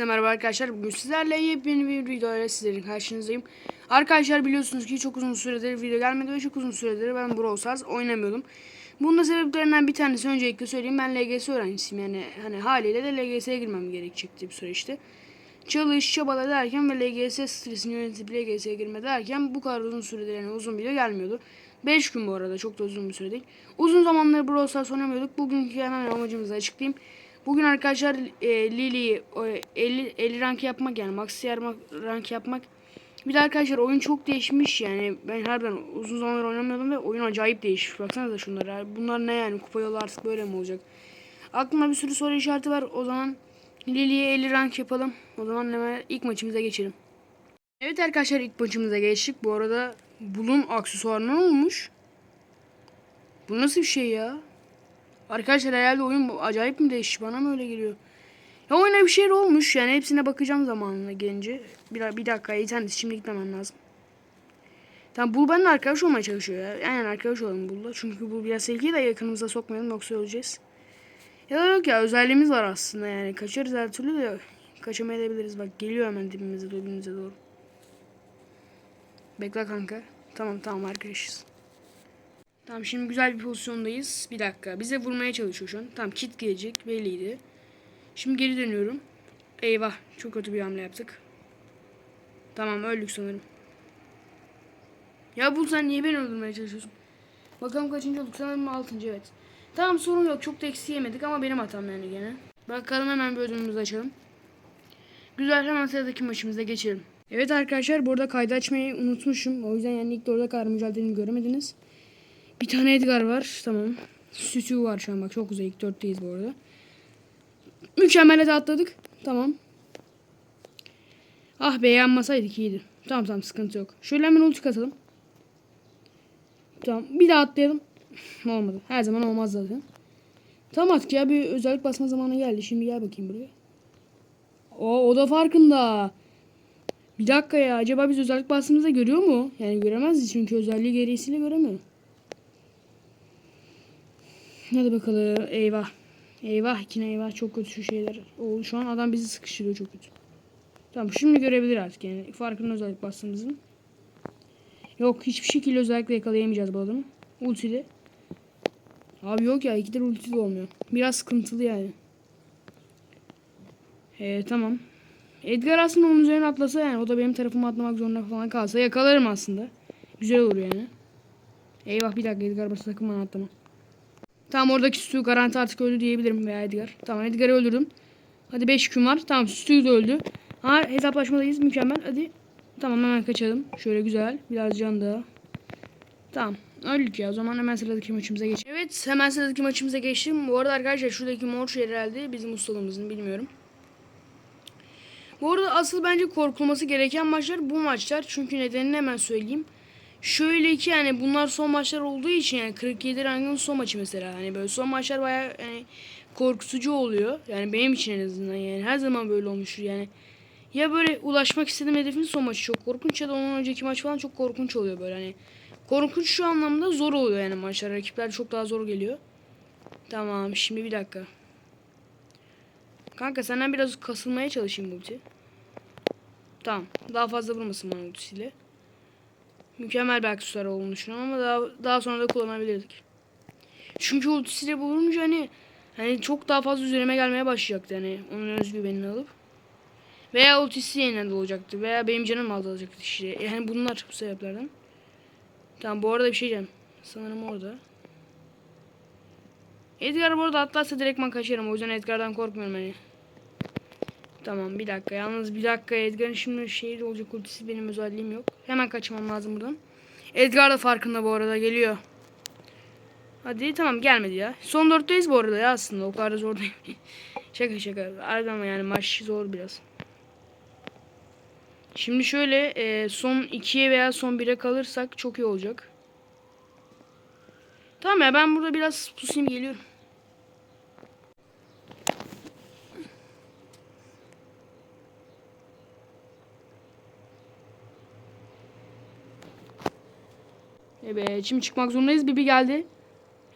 Herkese merhaba arkadaşlar. Bugün sizlerle yepyeni bir video ile sizlerin karşınızdayım. Arkadaşlar biliyorsunuz ki çok uzun süredir video gelmedi ve çok uzun süredir ben Brawl oynamıyordum. Bunun da sebeplerinden bir tanesi öncelikle söyleyeyim. Ben LGS öğrencisiyim yani hani haliyle de LGS'ye girmem gerekecekti bir süreçte. Çalış, çabala derken ve LGS stresini yönetip LGS'ye girme derken bu kadar uzun süredir yani uzun video gelmiyordu. 5 gün bu arada çok da uzun bir süre değil. Uzun zamandır Brawl Stars oynamıyorduk. Bugünkü hemen amacımızı açıklayayım. Bugün arkadaşlar e, Lily'yi e, 50, 50 rank yapmak yani max rank yapmak. Bir de arkadaşlar oyun çok değişmiş yani ben harbiden uzun zamandır oynamıyordum ve oyun acayip değişmiş. Baksanıza şunlara. Bunlar ne yani kupa yolu artık böyle mi olacak? Aklımda bir sürü soru işareti var. O zaman Lily'ye 50 rank yapalım. O zaman hemen ilk maçımıza geçelim. Evet arkadaşlar ilk maçımıza geçtik. Bu arada bulun aksesuarı ne olmuş? Bu nasıl bir şey ya? Arkadaşlar herhalde oyun acayip mi değişti? Bana mı öyle geliyor? Ya oyuna bir şeyler olmuş yani hepsine bakacağım zamanına gelince. Bir, bir dakika internet şimdi gitmemem lazım. Tamam Bul benimle arkadaş olmaya çalışıyor ya. Aynen arkadaş olalım Bul'la. Çünkü bu biraz sevgiyi de yakınımıza sokmayalım yoksa öleceğiz. Ya da yok ya özelliğimiz var aslında yani. Kaçarız her türlü de kaçamayabiliriz. Bak geliyor hemen dibimize dibimize doğru. Bekle kanka. Tamam tamam arkadaşız. Tamam şimdi güzel bir pozisyondayız. Bir dakika. Bize vurmaya çalışıyor şu an. Tamam kit gelecek. Belliydi. Şimdi geri dönüyorum. Eyvah. Çok kötü bir hamle yaptık. Tamam öldük sanırım. Ya bu sen niye beni öldürmeye çalışıyorsun? Bakalım kaçıncı olduk? Sanırım 6. evet. Tamam sorun yok. Çok da eksi yemedik ama benim hatam yani gene. Bakalım hemen bir ödülümüzü açalım. Güzel hemen sıradaki maçımıza geçelim. Evet arkadaşlar burada kaydı açmayı unutmuşum. O yüzden yani ilk orada kadar mücadelemi göremediniz. Bir tane Edgar var. Tamam. Sütü var şu an bak çok güzel. İlk dörtteyiz bu arada. Mükemmele de atladık. Tamam. Ah be yanmasaydık iyiydi. Tamam tamam sıkıntı yok. Şöyle hemen ulti atalım. Tamam bir daha atlayalım. Olmadı. Her zaman olmaz zaten. Tamam artık ya bir özellik basma zamanı geldi. Şimdi gel bakayım buraya. O, o da farkında. Bir dakika ya. Acaba biz özellik bastığımızda görüyor mu? Yani göremezdi çünkü özelliği gereğisiyle göremiyor. Hadi bakalım. Eyvah. Eyvah yine eyvah. Çok kötü şu şeyler. O, şu an adam bizi sıkıştırıyor çok kötü. Tamam şimdi görebilir artık yani. Farkında özellik bastığımızın. Yok hiçbir şekilde özellikle yakalayamayacağız bu adamı. Ultili. Abi yok ya ikidir ulti de olmuyor. Biraz sıkıntılı yani. Ee, tamam. Edgar aslında onun üzerine atlasa yani o da benim tarafıma atlamak zorunda falan kalsa yakalarım aslında. Güzel olur yani. Eyvah bir dakika Edgar basa sakın bana atlama. Tamam oradaki Stu garanti artık öldü diyebilirim veya Edgar. Tamam Edgar'ı öldürdüm. Hadi 5 gün var. Tamam Stu da öldü. Ha hesaplaşmadayız mükemmel. Hadi. Tamam hemen kaçalım. Şöyle güzel. Biraz can daha. Tamam. Öldük ya. O zaman hemen sıradaki maçımıza geçelim. Evet hemen sıradaki maçımıza geçtim. Bu arada arkadaşlar şuradaki mor şey herhalde bizim ustalığımızın bilmiyorum. Bu arada asıl bence korkulması gereken maçlar bu maçlar. Çünkü nedenini hemen söyleyeyim. Şöyle ki yani bunlar son maçlar olduğu için yani 47 rangın son maçı mesela. Hani böyle son maçlar baya yani korkutucu oluyor. Yani benim için en azından yani her zaman böyle olmuştur yani. Ya böyle ulaşmak istediğim hedefin son maçı çok korkunç ya da ondan önceki maç falan çok korkunç oluyor böyle hani. Korkunç şu anlamda zor oluyor yani maçlar. Rakipler çok daha zor geliyor. Tamam şimdi bir dakika. Kanka senden biraz kasılmaya çalışayım ulti. Tamam. Daha fazla vurmasın bana ultisiyle. Mükemmel bir aksesuar olduğunu düşünüyorum ama daha, daha sonra da kullanabilirdik. Çünkü ultisiyle vurunca hani hani çok daha fazla üzerime gelmeye başlayacaktı hani onun özgüvenini alıp. Veya ultisi yeniden olacaktı veya benim canım azalacaktı işte. Yani bunlar bu sebeplerden. Tamam bu arada bir şey diyeceğim. Sanırım orada. Edgar bu arada atlarsa direktman kaçarım. O yüzden Edgar'dan korkmuyorum hani. Tamam bir dakika. Yalnız bir dakika Edgar'ın şimdi şehir olacak ultisi benim özelliğim yok. Hemen kaçmam lazım buradan. Edgar da farkında bu arada geliyor. Hadi tamam gelmedi ya. Son dörtteyiz bu arada ya aslında. O kadar da zor değil. şaka şaka. Harbiden yani maç zor biraz. Şimdi şöyle e, son 2'ye veya son 1'e kalırsak çok iyi olacak. Tamam ya ben burada biraz pusayım geliyorum. Evet şimdi çıkmak zorundayız. Bibi geldi.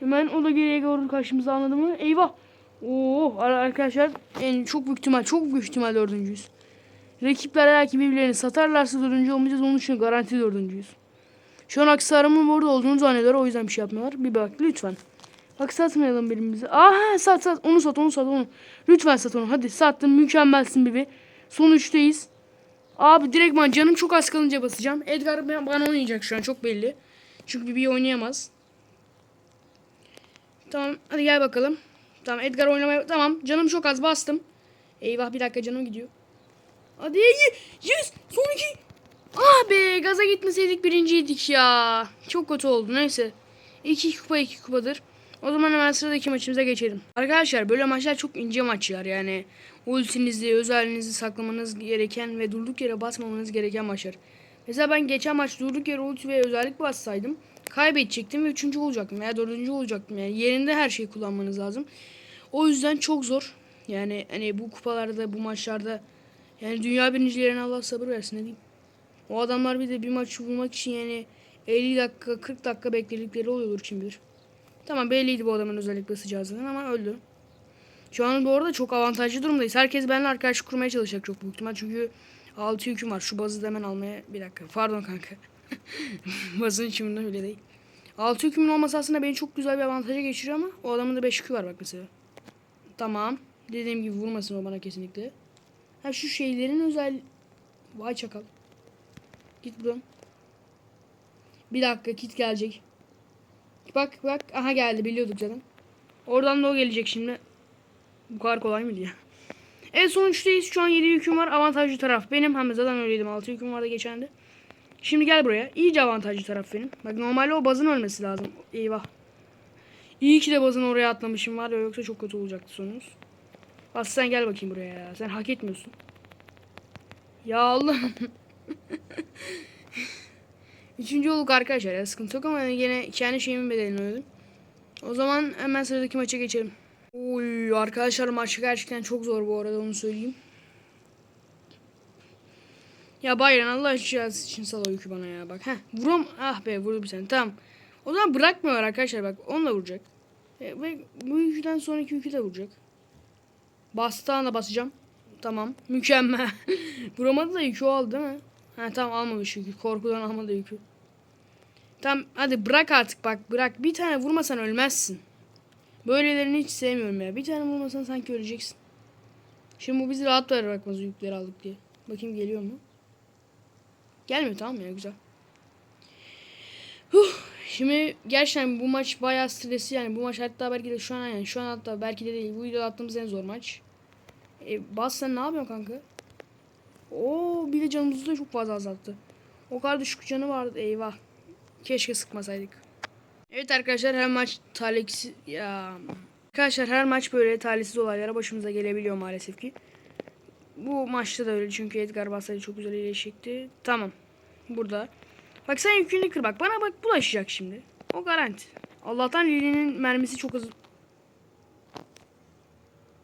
Hemen o da geriye doğru karşımıza anladı mı? Eyvah. Oo arkadaşlar yani çok büyük ihtimal çok büyük ihtimal dördüncüyüz. Rakipler eğer ki birbirlerini satarlarsa dördüncü olmayacağız. Onun için garanti dördüncüyüz. Şu an aksarımın orada olduğunu zannediyorlar. O yüzden bir şey yapmıyorlar. Bir bak lütfen. Bak satmayalım birbirimizi. Aha sat sat. Onu sat onu sat onu. Lütfen sat onu. Hadi sattın. Mükemmelsin Bibi. Son üçteyiz. Abi direktman canım çok az kalınca basacağım. Edgar bana oynayacak şu an çok belli. Çünkü Bibi oynayamaz. Tamam hadi gel bakalım. Tamam Edgar oynamaya tamam canım çok az bastım. Eyvah bir dakika canım gidiyor. Hadi ye- yes son iki. Ah be gaza gitmeseydik birinciydik ya. Çok kötü oldu neyse. İki kupa iki kupadır. O zaman hemen sıradaki maçımıza geçelim. Arkadaşlar böyle maçlar çok ince maçlar yani. Ultinizi, özelliğinizi saklamanız gereken ve durduk yere basmamanız gereken maçlar. Mesela ben geçen maç durduk yere ulti ve özellik bassaydım kaybedecektim ve üçüncü olacaktım veya dördüncü olacaktım. Yani yerinde her şeyi kullanmanız lazım. O yüzden çok zor. Yani hani bu kupalarda, bu maçlarda yani dünya birincilerine Allah sabır versin ne diyeyim. O adamlar bir de bir maçı bulmak için yani 50 dakika 40 dakika bekledikleri oluyordur kim bilir. Tamam belliydi bu adamın özellik basacağı zaten ama öldü. Şu an bu arada çok avantajlı durumdayız. Herkes benimle arkadaşlık kurmaya çalışacak çok büyük ihtimal. Çünkü 6 yüküm var. Şu bazı da hemen almaya bir dakika. Pardon kanka. Bazın içimde öyle değil. 6 yükümün olması aslında beni çok güzel bir avantaja geçiriyor ama o adamın da 5 yükü var bak mesela. Tamam. Dediğim gibi vurmasın o bana kesinlikle. Ha şu şeylerin özel... Vay çakal. Git buradan. Bir dakika kit gelecek. Bak bak aha geldi biliyorduk zaten. Oradan da o gelecek şimdi. Bu kadar kolay mıydı ya? Evet sonuçtayız. Şu an 7 yüküm var. Avantajlı taraf benim. Hem zaten öyleydim. 6 yüküm vardı geçen de. Şimdi gel buraya. İyice avantajlı taraf benim. Bak normalde o bazın ölmesi lazım. Eyvah. İyi ki de bazın oraya atlamışım var ya yoksa çok kötü olacaktı sonumuz. Bas sen gel bakayım buraya ya. Sen hak etmiyorsun. Ya Allah. Üçüncü olduk arkadaşlar ya sıkıntı yok ama yine kendi şeyimin bedelini ödedim. O zaman hemen sıradaki maça geçelim. Uy arkadaşlar maç gerçekten çok zor bu arada onu söyleyeyim. Ya Bayran Allah rızası için sal yükü bana ya bak. Heh vuram ah be vurdu bir tane tamam. O zaman bırakmıyor arkadaşlar bak onu da vuracak. E, ve bu yükten sonraki yükü de vuracak. Bastığı anda basacağım. Tamam mükemmel. Vuramadı da yükü aldı değil mi? Ha tamam almamış yükü. Korkudan almadı yükü. Tamam hadi bırak artık bak bırak. Bir tane vurmasan ölmezsin. Böylelerini hiç sevmiyorum ya. Bir tane vurmasan sanki öleceksin. Şimdi bu bizi rahat bırakmaz yükleri aldık diye. Bakayım geliyor mu? Gelmiyor tamam ya güzel. Huh. Şimdi gerçekten bu maç bayağı stresli yani bu maç hatta belki de şu an yani şu an hatta belki de değil bu videoda attığımız en zor maç. E, Bas sen ne yapıyorsun kanka? Oo bir de canımızı da çok fazla azalttı. O kadar düşük canı vardı eyvah. Keşke sıkmasaydık. Evet arkadaşlar her maç talihsiz ya arkadaşlar her maç böyle talihsiz olaylara başımıza gelebiliyor maalesef ki. Bu maçta da öyle çünkü Edgar Basayı çok güzel iyileşecekti. Tamam. Burada. Bak sen yükünü kır bak. Bana bak bulaşacak şimdi. O garanti. Allah'tan Lili'nin mermisi çok hızlı.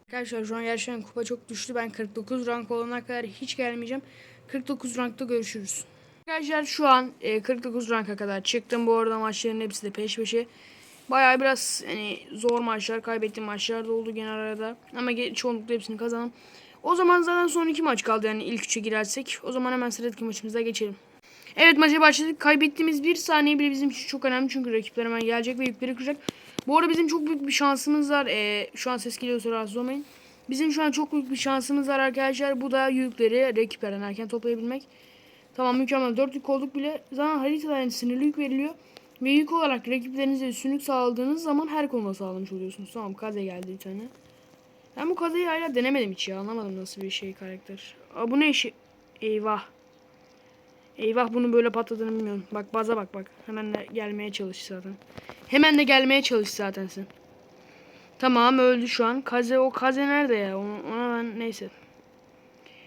Arkadaşlar şu an gerçekten kupa çok düştü. Ben 49 rank olana kadar hiç gelmeyeceğim. 49 rankta görüşürüz. Arkadaşlar şu an e, 49 ranka kadar çıktım. Bu arada maçların hepsi de peş peşe. Bayağı biraz hani zor maçlar, kaybettiğim maçlar da oldu genel arada. Ama çoğunlukla hepsini kazandım. O zaman zaten son iki maç kaldı yani ilk üçe girersek. O zaman hemen sıradaki maçımıza geçelim. Evet maça başladık. Kaybettiğimiz bir saniye bile bizim için çok önemli. Çünkü rakipler hemen gelecek ve yükleri kıracak. Bu arada bizim çok büyük bir şansımız var. Ee, şu an ses geliyorsa rahatsız olmayın. Bizim şu an çok büyük bir şansımız var arkadaşlar. Bu da yükleri rakiplerden erken toplayabilmek. Tamam mükemmel. 4 yük olduk bile. Zaten haritada yani sınırlı yük veriliyor. Ve yük olarak rakiplerinize üstünlük sağladığınız zaman her konuda sağlamış oluyorsunuz. Tamam kaze geldi bir tane. Ben bu kazeyi hala denemedim hiç ya. Anlamadım nasıl bir şey karakter. Aa, bu ne işi? Eyvah. Eyvah bunu böyle patladığını bilmiyorum. Bak baza bak bak. Hemen de gelmeye çalış zaten. Hemen de gelmeye çalış zaten sen. Tamam öldü şu an. Kaze o kaze nerede ya? Ona, ona ben neyse.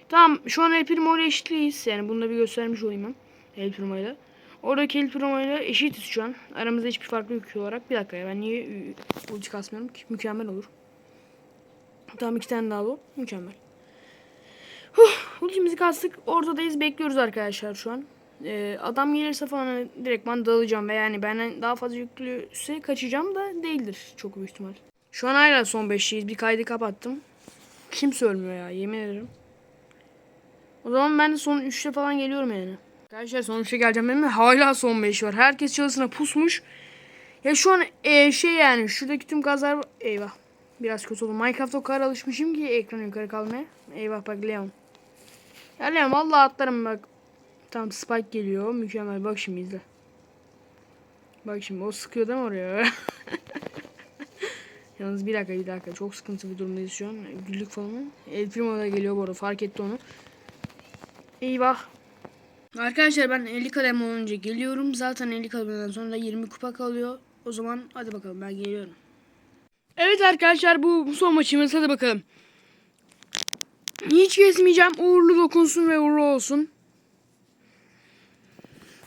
Tamam şu an El Primo ile eşitliyiz. Yani bunu da bir göstermiş olayım ben. El Primo ile. Oradaki El Primo ile eşitiz şu an. Aramızda hiçbir farklı yük olarak. Bir dakika ya ben niye ulti kasmıyorum ki? Mükemmel olur. Tamam iki tane daha bu. Mükemmel. Huh, ultimizi kastık. Ortadayız. Bekliyoruz arkadaşlar şu an. Ee, adam gelirse falan hani direktman dalacağım. Ve yani benden daha fazla yüklüyse kaçacağım da değildir. Çok büyük ihtimal. Şu an hala son 5'teyiz. Bir kaydı kapattım. Kimse ölmüyor ya yemin ederim. O zaman ben de son 3'te falan geliyorum yani. Arkadaşlar son 3'e geleceğim benim de hala son 5 var. Herkes çalısına pusmuş. Ya şu an e, şey yani şuradaki tüm gazlar eyvah. Biraz kötü oldu. Minecraft'a o kadar alışmışım ki ekran yukarı kalmaya. Eyvah bak Leon. Ya Leon vallahi atlarım bak. Tamam Spike geliyor. Mükemmel. Bak şimdi izle. Bak şimdi o sıkıyor değil mi oraya? Yalnız bir dakika bir dakika. Çok sıkıntı bir durumdayız şu an. Güllük falan. El Primo da geliyor bu arada. Fark etti onu. Eyvah. Arkadaşlar ben 50 kadem olunca geliyorum. Zaten 50 kademden sonra da 20 kupa kalıyor. O zaman hadi bakalım ben geliyorum. Evet arkadaşlar bu son maçımız. Hadi bakalım. Hiç kesmeyeceğim. Uğurlu dokunsun ve uğurlu olsun.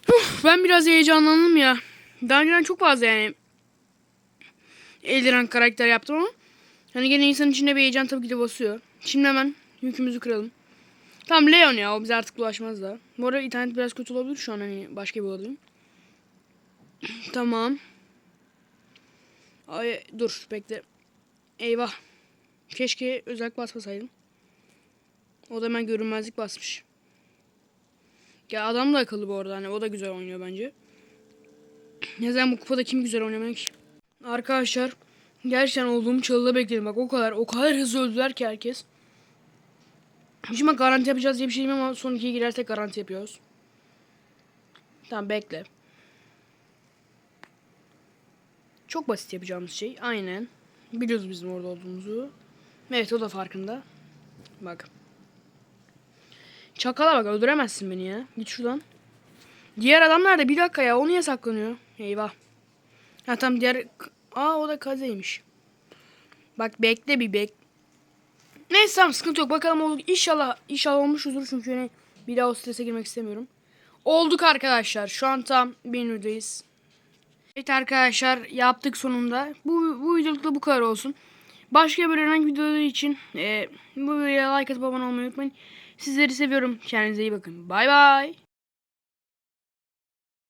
Uf, ben biraz heyecanlandım ya. Daha önceden çok fazla yani Eldiren karakter yaptım ama hani gene insanın içinde bir heyecan tabii ki de basıyor. Şimdi hemen yükümüzü kıralım. Tamam Leon ya o bize artık bulaşmaz da. Bu arada internet biraz kötü olabilir şu an hani başka bir odadayım. tamam. Ay dur bekle. Eyvah. Keşke özellik basmasaydım. O da hemen görünmezlik basmış. Ya adam da akıllı bu arada hani o da güzel oynuyor bence. Neden bu kupada kim güzel oynamıyor ki? Arkadaşlar gerçekten olduğum çalıda bekledim. Bak o kadar o kadar hızlı öldüler ki herkes. Şimdi garanti yapacağız diye bir şey diyeyim ama son ikiye girersek garanti yapıyoruz. Tamam bekle. Çok basit yapacağımız şey. Aynen. Biliyoruz bizim orada olduğumuzu. Evet o da farkında. Bak. Çakala bak öldüremezsin beni ya. Git şuradan. Diğer adamlar da bir dakika ya o niye saklanıyor? Eyvah. Ha tam diğer... Aa o da kazeymiş. Bak bekle bir bek. Neyse tamam sıkıntı yok. Bakalım olur. İnşallah, inşallah olmuşuzdur. Çünkü yani bir daha o strese girmek istemiyorum. Olduk arkadaşlar. Şu an tam menüdeyiz. Evet arkadaşlar yaptık sonunda. Bu, bu videolukta bu kadar olsun. Başka bir herhangi videoları için e, bu videoya like atıp abone olmayı unutmayın. Sizleri seviyorum. Kendinize iyi bakın. Bay bay.